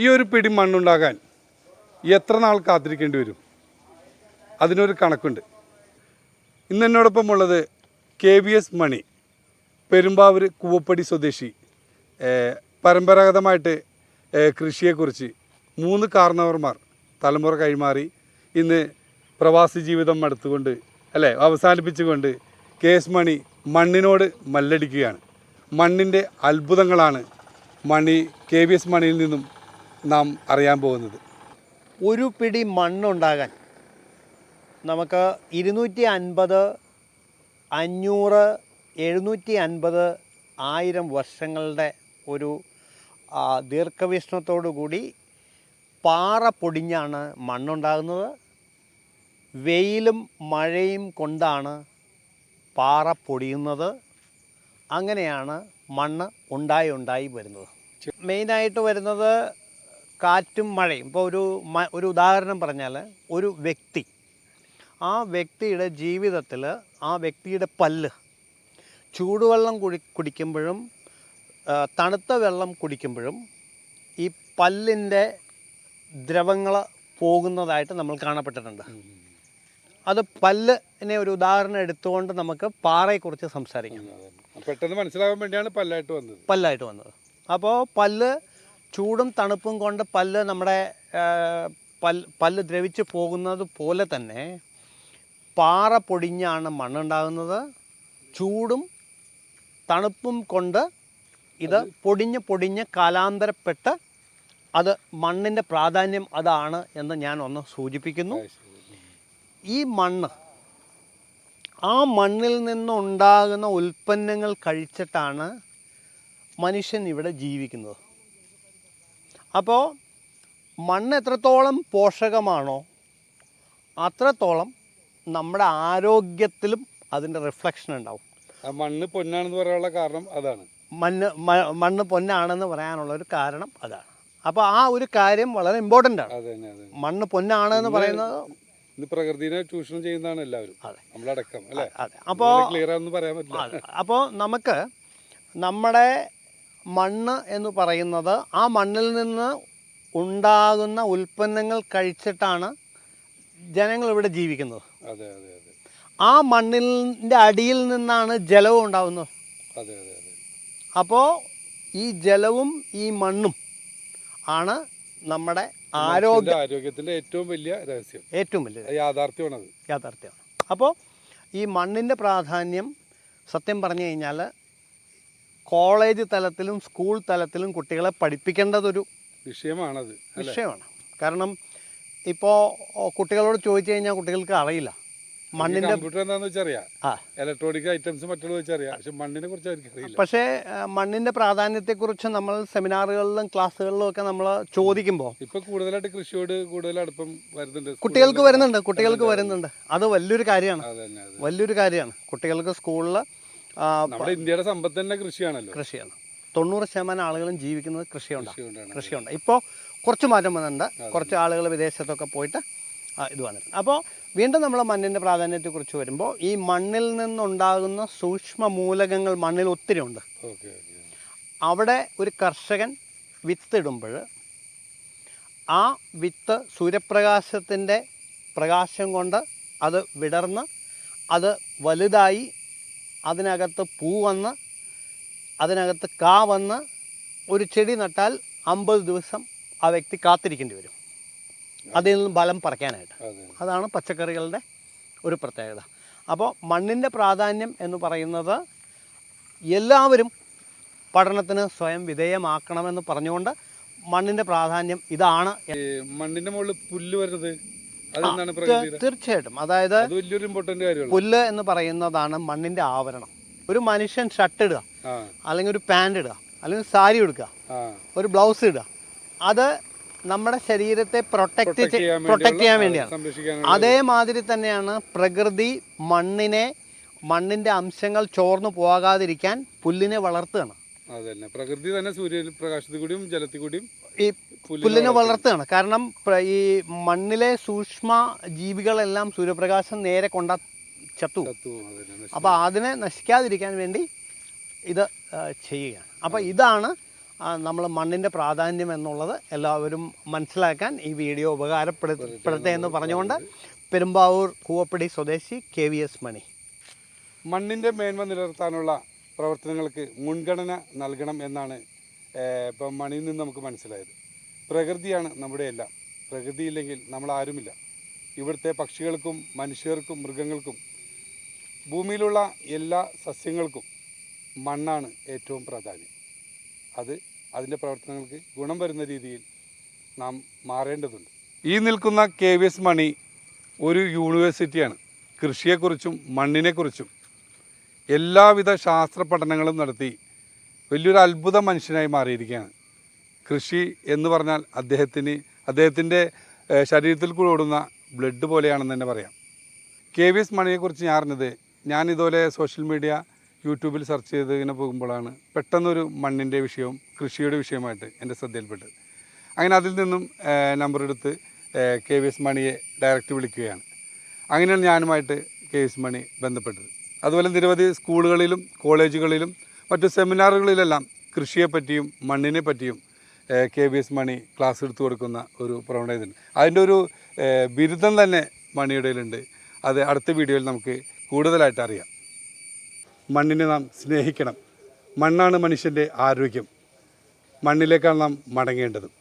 ഈ ഒരു പിടി മണ്ണുണ്ടാകാൻ എത്ര നാൾ കാത്തിരിക്കേണ്ടി വരും? അതിനൊരു കണക്കുണ്ട്. ഇന്ന് എന്നോടൊപ്പം ഉള്ളത് K V S Mani Perumbavoor Koovappady സ്വദേശി. പരമ്പരാഗതമായിട്ട് കൃഷിയെക്കുറിച്ച് മൂന്ന് കാരണവർമാർ തലമുറ കൈമാറി ഇന്ന് പ്രവാസി ജീവിതം എടുത്തുകൊണ്ട് അല്ലേ അവസാനിപ്പിച്ചുകൊണ്ട് കെ എസ് മണി മണ്ണിനോട് മല്ലടിക്കുകയാണ്. മണ്ണിന്റെ അത്ഭുതങ്ങളാണ് മണി കെ വി എസ് മണിയിൽ നിന്നും നാം അറിയാൻ പോകുന്നത്. ഒരു പിടി മണ്ണുണ്ടാകാൻ നമുക്ക് ഇരുന്നൂറ്റി അൻപത് അഞ്ഞൂറ് എഴുന്നൂറ്റി അൻപത് ആയിരം വർഷങ്ങളുടെ ഒരു ദീർഘവീക്ഷണത്തോടുകൂടി ദീർഘവീക്ഷണത്തോടു കൂടി പാറ പൊടിഞ്ഞാണ് മണ്ണുണ്ടാകുന്നത്. വെയിലും മഴയും കൊണ്ടാണ് പാറ പൊടിയുന്നത്. അങ്ങനെയാണ് മണ്ണ് ഉണ്ടായി ഉണ്ടായി വരുന്നത്. മെയിനായിട്ട് വരുന്നത് കാറ്റും മഴയും. ഇപ്പോൾ ഒരു മ- ഒരു ഉദാഹരണം പറഞ്ഞാൽ ഒരു വ്യക്തി. ആ വ്യക്തിയുടെ ജീവിതത്തിൽ ആ വ്യക്തിയുടെ പല്ല് ചൂടുവെള്ളം കുടി കുടിക്കുമ്പോഴും തണുത്ത വെള്ളം കുടിക്കുമ്പോഴും ഈ പല്ലിന്റെ ദ്രവങ്ങൾ പോകുന്നതായിട്ട് നമ്മൾ കാണപ്പെട്ടിട്ടുണ്ട്. അത് പല്ലിനെ ഒരു ഉദാഹരണം എടുത്തുകൊണ്ട് നമുക്ക് പാറയെക്കുറിച്ച് സംസാരിക്കാം. പെട്ടെന്ന് മനസ്സിലാകാൻ വേണ്ടിയാണ് പല്ലായിട്ട് വന്നത്. പല്ലായിട്ട് വന്നത്. അപ്പോൾ പല്ല് ചൂടും തണുപ്പും കൊണ്ട് പല്ല് നമ്മുടെ പല്ല് പല്ല് ദ്രവിച്ച് പോകുന്നത് പോലെ തന്നെ പാറ പൊടിഞ്ഞാണ് മണ്ണുണ്ടാകുന്നത്. ചൂടും തണുപ്പും കൊണ്ട് ഇത് പൊടിഞ്ഞ് പൊടിഞ്ഞ് കാലാന്തരപ്പെട്ട് അത് മണ്ണിന്റെ പ്രാധാന്യം അതാണ് എന്ന് ഞാൻ ഒന്ന് സൂചിപ്പിക്കുന്നു. ഈ മണ്ണ് ആ മണ്ണിൽ നിന്നുണ്ടാകുന്ന ഉൽപ്പന്നങ്ങൾ കഴിച്ചിട്ടാണ് മനുഷ്യൻ ഇവിടെ ജീവിക്കുന്നത്. അപ്പോൾ മണ്ണ് എത്രത്തോളം പോഷകമാണോ അത്രത്തോളം നമ്മുടെ ആരോഗ്യത്തിലും അതിന്റെ റിഫ്ലക്ഷൻ ഉണ്ടാവും. മണ്ണ് പൊന്നാണെന്ന് പറയാനുള്ള കാരണം അതാണ്. മണ്ണ് മണ്ണ് പൊന്നാണെന്ന് പറയാനുള്ള ഒരു കാരണം അതാണ്. അപ്പോൾ ആ ഒരു കാര്യം വളരെ ഇമ്പോർട്ടന്റ് ആണ്. മണ്ണ് പൊന്നാണ് എന്ന് പറയുന്നത് പ്രകൃതിനെ ചൂഷണം ചെയ്യുന്നതാണ് എല്ലാവരും. നമ്മളടക്കം അല്ലേ? അപ്പോൾ ക്ലിയർ ആണെന്ന് പറയാൻ പറ്റില്ല. അപ്പോൾ നമുക്ക് നമ്മുടെ മണ്ണ് എന്ന് പറയുന്നത് ആ മണ്ണിൽ നിന്ന് ഉണ്ടാകുന്ന ഉൽപ്പന്നങ്ങൾ കഴിച്ചിട്ടാണ് ജനങ്ങൾ ഇവിടെ ജീവിക്കുന്നത്. അതെ അതെ അതെ. ആ മണ്ണിന്റെ അടിയിൽ നിന്നാണ് ജലവും ഉണ്ടാകുന്നത് അതെ അതെ അതെ. അപ്പോൾ ഈ ജലവും ഈ മണ്ണും ആണ് നമ്മുടെ ആരോഗ്യ ആരോഗ്യത്തിന്റെ ഏറ്റവും വലിയ രഹസ്യം. ഏറ്റവും വലിയ യാഥാർത്ഥ്യമാണ് യാഥാർത്ഥ്യമാണത്. യാഥാർത്ഥ്യമാണ്. അപ്പോൾ ഈ മണ്ണിന്റെ പ്രാധാന്യം സത്യം പറഞ്ഞു കഴിഞ്ഞാൽ കോളേജ് തലത്തിലും സ്കൂൾ തലത്തിലും കുട്ടികളെ പഠിപ്പിക്കേണ്ടതൊരു വിഷയമാണത് വിഷയമാണ്. കാരണം ഇപ്പോൾ കുട്ടികളോട് ചോദിച്ചു കഴിഞ്ഞാൽ കുട്ടികൾക്ക് അറിയില്ല. മണ്ണിന്റെ കമ്പ്യൂട്ടർ എന്താന്ന് വെച്ചറിയാം? ഇലക്ട്രോണിക് ഐറ്റംസ് മറ്റുള്ള വെച്ചറിയാം. പക്ഷെ മണ്ണിനെ കുറിച്ച് അറിയില്ല. പക്ഷേ മണ്ണിന്റെ പ്രാധാന്യത്തെക്കുറിച്ച് നമ്മൾ സെമിനാറുകളിലും ക്ലാസ്സുകളിലും ഒക്കെ നമ്മൾ ചോദിക്കുമ്പോൾ ഇപ്പൊ കൂടുതലായിട്ട് കൃഷിയോട് കൂടുതൽ അടുപ്പം വരുന്നുണ്ട്. കുട്ടികൾക്ക് വരുന്നുണ്ട് കുട്ടികൾക്ക് വരുന്നുണ്ട്. അത് വലിയൊരു കാര്യമാണ്. വലിയൊരു കാര്യമാണ്. കുട്ടികൾക്ക് സ്കൂളിൽ നമ്മുടെ ഇന്ത്യയുടെ സമ്പത്ത് തന്നെ കൃഷിയാണല്ലോ. കൃഷിയാണ്. തൊണ്ണൂറ് ശതമാനം ആളുകളും ജീവിക്കുന്നത് കൃഷിയുണ്ടാണ്. കൃഷിയുണ്ട്. ഇപ്പോൾ കുറച്ച് മാറ്റം വന്നിട്ടുണ്ട്. കുറച്ച് ആളുകൾ വിദേശത്തൊക്കെ പോയിട്ട് ഇത് വന്നിട്ടുണ്ട്. അപ്പോൾ വീണ്ടും നമ്മൾ മണ്ണിന്റെ പ്രാധാന്യത്തെക്കുറിച്ച് വരുമ്പോൾ ഈ മണ്ണിൽ നിന്നുണ്ടാകുന്ന സൂക്ഷ്മ മൂലകങ്ങൾ മണ്ണിൽ ഒത്തിരി ഉണ്ട്. അവിടെ ഒരു കർഷകൻ വിത്തിടുമ്പോൾ ആ വിത്ത് സൂര്യപ്രകാശത്തിന്റെ പ്രകാശം കൊണ്ട് അത് വിടർന്ന് അത് വലുതായി അതിനകത്ത് പൂ വന്ന് അതിനകത്ത് കാ വന്ന് ഒരു ചെടി നട്ടാൽ അമ്പത് ദിവസം ആ വ്യക്തി കാത്തിരിക്കേണ്ടി വരും. അതിൽ നിന്ന് ബലം പറിക്കാനായിട്ട്. അതാണ് പച്ചക്കറികളുടെ ഒരു പ്രത്യേകത. അപ്പോൾ മണ്ണിന്റെ പ്രാധാന്യം എന്ന് പറയുന്നത് എല്ലാവരും പഠനത്തിന് സ്വയം വിധേയമാക്കണമെന്ന് പറഞ്ഞുകൊണ്ട് മണ്ണിന്റെ പ്രാധാന്യം ഇതാണ്. മണ്ണിന്റെ മുകളിൽ പുല്ല് വരുന്നത് തീർച്ചയായിട്ടും. അതായത് പുല്ല് എന്ന് പറയുന്നതാണ് മണ്ണിന്റെ ആവരണം. ഒരു മനുഷ്യൻ ഷർട്ട് ഇടുക അല്ലെങ്കിൽ ഒരു പാന്റ് ഇടുക അല്ലെങ്കിൽ സാരി എടുക്കുക ഒരു ബ്ലൗസ് ഇടുക. അത് നമ്മുടെ ശരീരത്തെ പ്രൊട്ടക്ട് പ്രൊട്ടക്ട് ചെയ്യാൻ വേണ്ടിയാണ്. അതേമാതിരി തന്നെയാണ് പ്രകൃതി മണ്ണിനെ മണ്ണിന്റെ അംശങ്ങൾ ചോർന്നു പോകാതിരിക്കാൻ പുല്ലിനെ വളർത്തുകയാണ്. അതെ പ്രകൃതി തന്നെ സൂര്യ പ്രകാശത്തിൽ കൂടിയും ജലത്തിൽ കൂടിയും ഈ പുല്ലിനെ വളർത്തുകയാണ്. കാരണം ഈ മണ്ണിലെ സൂക്ഷ്മ ജീവികളെല്ലാം സൂര്യപ്രകാശം നേരെ കൊണ്ട ചത്തു. അപ്പൊ അപ്പോൾ അതിനെ നശിക്കാതിരിക്കാൻ വേണ്ടി ഇത് ചെയ്യുകയാണ്. അപ്പോൾ ഇതാണ് നമ്മൾ മണ്ണിന്റെ പ്രാധാന്യം എന്നുള്ളത് എല്ലാവരും മനസ്സിലാക്കാൻ ഈ വീഡിയോ ഉപകാരപ്പെടുത്തപ്പെടുത്തേ എന്ന് പറഞ്ഞുകൊണ്ട് പെരുമ്പാവൂർ കൂവപ്പടി സ്വദേശി കെ വി എസ് മണി. മണ്ണിന്റെ മേന്മ നിലനിർത്താനുള്ള പ്രവർത്തനങ്ങൾക്ക് മുൻഗണന നൽകണം എന്നാണ് ഇപ്പം മണിയിൽ നിന്ന് നമുക്ക് മനസ്സിലായത്. പ്രകൃതിയാണ് നമ്മുടെ എല്ലാം. പ്രകൃതി ഇല്ലെങ്കിൽ നമ്മൾ ആരുമില്ല. ഇവിടുത്തെ പക്ഷികൾക്കും മനുഷ്യർക്കും മൃഗങ്ങൾക്കും ഭൂമിയിലുള്ള എല്ലാ സസ്യങ്ങൾക്കും മണ്ണാണ് ഏറ്റവും പ്രാധാന്യം. അത് അതിന്റെ പ്രവർത്തനങ്ങൾക്ക് ഗുണം വരുന്ന രീതിയിൽ നാം മാറേണ്ടതുണ്ട്. ഈ നിൽക്കുന്ന കെ വി എസ് മണി ഒരു യൂണിവേഴ്സിറ്റിയാണ്. കൃഷിയെക്കുറിച്ചും മണ്ണിനെക്കുറിച്ചും എല്ലാവിധ ശാസ്ത്ര പഠനങ്ങളും നടത്തി വലിയൊരു അത്ഭുത മനുഷ്യനായി മാറിയിരിക്കുകയാണ്. കൃഷി എന്ന് പറഞ്ഞാൽ അദ്ദേഹത്തിന് അദ്ദേഹത്തിന്റെ ശരീരത്തിൽ കൂടെ ഓടുന്ന ബ്ലഡ് പോലെയാണെന്ന് തന്നെ പറയാം. കെ വി എസ് മണിയെക്കുറിച്ച് ഞാൻ അറിഞ്ഞത് ഞാൻ ഇതുപോലെ സോഷ്യൽ മീഡിയ യൂട്യൂബിൽ സെർച്ച് ചെയ്ത് ഇങ്ങനെ പോകുമ്പോഴാണ് പെട്ടെന്നൊരു മണ്ണിന്റെ വിഷയവും കൃഷിയുടെ വിഷയമായിട്ട് എന്റെ ശ്രദ്ധയിൽപ്പെട്ടത്. അങ്ങനെ അതിൽ നിന്നും നമ്പർ എടുത്ത് കെ വി എസ് മണിയെ ഡയറക്റ്റ് വിളിക്കുകയാണ്. അങ്ങനെയാണ് ഞാനുമായിട്ട് കെ വി എസ് മണി ബന്ധപ്പെട്ടത്. അതുപോലെ നിരവധി സ്കൂളുകളിലും കോളേജുകളിലും മറ്റു സെമിനാറുകളിലെല്ലാം കൃഷിയെപ്പറ്റിയും മണ്ണിനെ പറ്റിയും K B S Mani class എടുത്തു കൊടുക്കുന്ന ഒരു പ്രവണതയുണ്ട്. അതിന്റെ ഒരു ബിരുദം തന്നെ മണിയുടെയിലുണ്ട്. അത് അടുത്ത വീഡിയോയിൽ നമുക്ക് കൂടുതലായിട്ട് അറിയാം. മണ്ണിനെ നാം സ്നേഹിക്കണം. മണ്ണാണ് മനുഷ്യന്റെ ആരോഗ്യം. മണ്ണിലേക്കാണ് നാം മടങ്ങേണ്ടത്.